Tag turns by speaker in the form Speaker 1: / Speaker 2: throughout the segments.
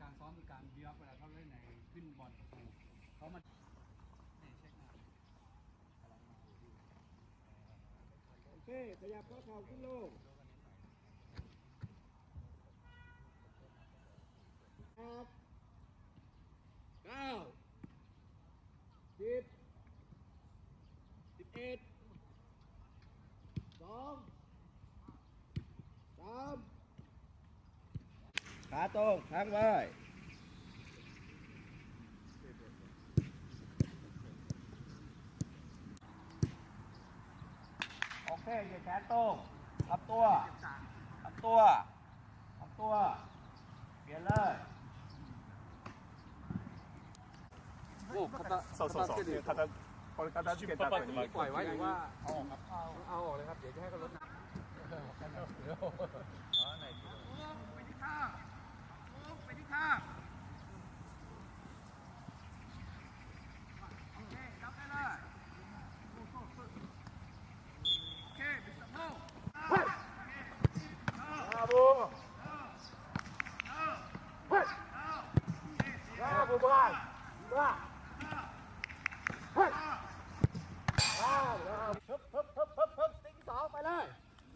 Speaker 1: การซ้อมมีการบิวอัพเวลาเขาเล่นในขึ้นบอลประตูเขามาเนี่ยเช็คหน้า
Speaker 2: โอเคขยับข้อเข่าขึ้นโลงครับเก้าสิบสิบเอ็ดสองสาม ขาตรงทั้งไว้โอเคอย่าแขนตรงทับตัวทับตัวทับตัว เปลี่ยนเลย
Speaker 1: โอ้คาตาสองสองสองคือคาตาพ
Speaker 2: อคาตาที่ป็นตัดตัว
Speaker 1: นี้ปล่อยไว้หรือว่า
Speaker 2: เอาออก
Speaker 1: เอาออกเลยครับ เดี๋ยวจะให้เขาลดน้ำ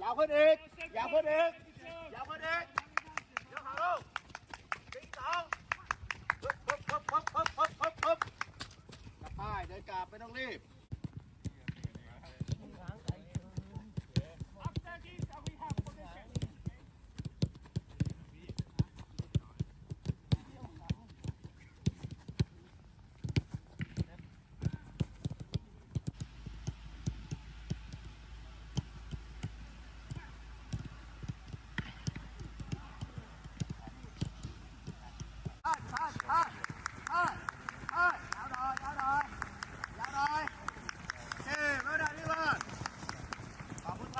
Speaker 2: ยาวขึ้นอีกยาวขึ้นอีก